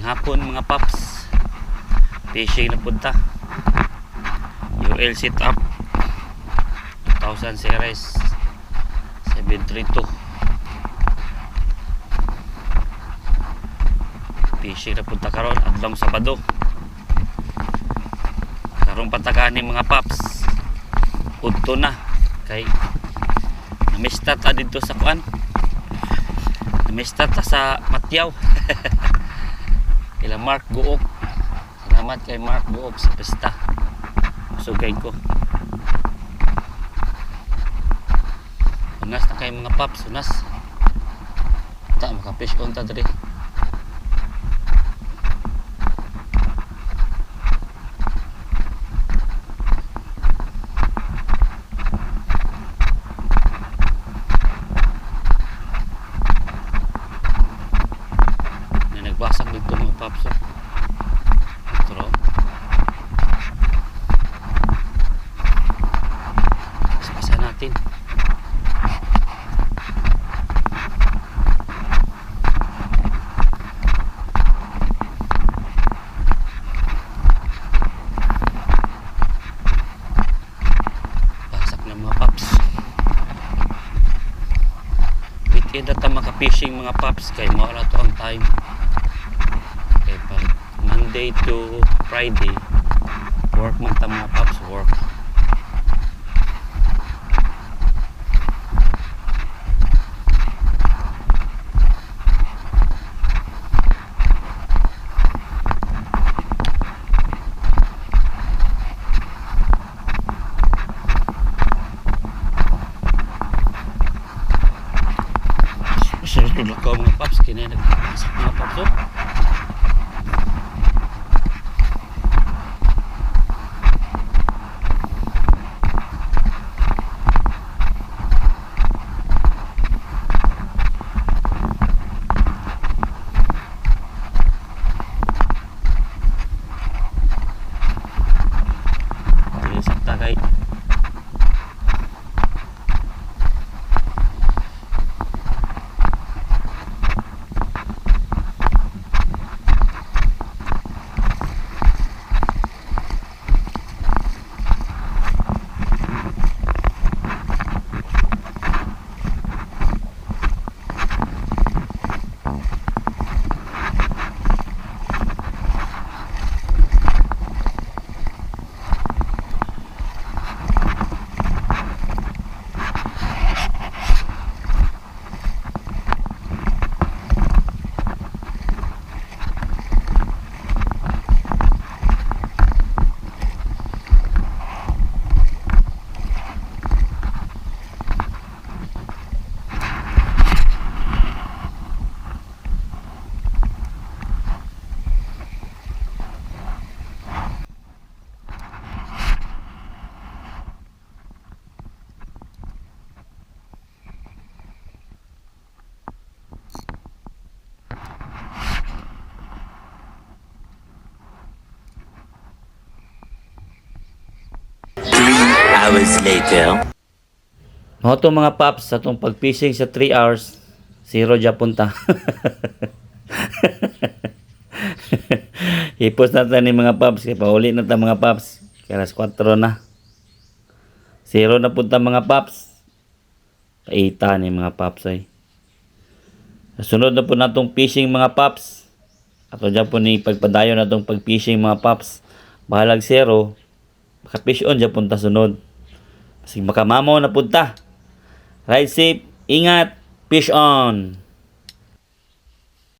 Ning hapon mga paps. Fishing na punta. UL sit up 2000 series 732 Fishing na punta karon adlong Sabado. Karong patagaan ni mga paps. Udto na kay namista ta dito sa kuan. Namista ta sa Matyaw. Kila Mark Guok. Salamat kay Mark Guok sa pesta. Sugay ko. Unas na kay mga paps, unas. Ta maka-fish on ta diri. na nagbasag mga oh. Ito raw. Paspasan natin. Basak na mga paps. Weekend na ta maka-fishing mga paps kay mawala to ang time. Kay pa Monday to Friday work man ta mga paps work. Sunod ko mga paps kini nagpasak mga paps oh. Hours later. Mga to mga paps sa tong pag-fishing sa 3 hours, zero dya punta. Ipos na ni mga paps, kaya pauli na ta mga paps. Kaya alas 4 na. Zero na punta mga paps. Paita ni mga paps ay. Sunod na po na tong fishing mga paps. Ato dyan po ni pagpadayon na tong pag-fishing mga paps. Bahalag zero. Maka-fish on dyan punta sunod. Kasi makamamo na punta. Ride safe, ingat, fish on.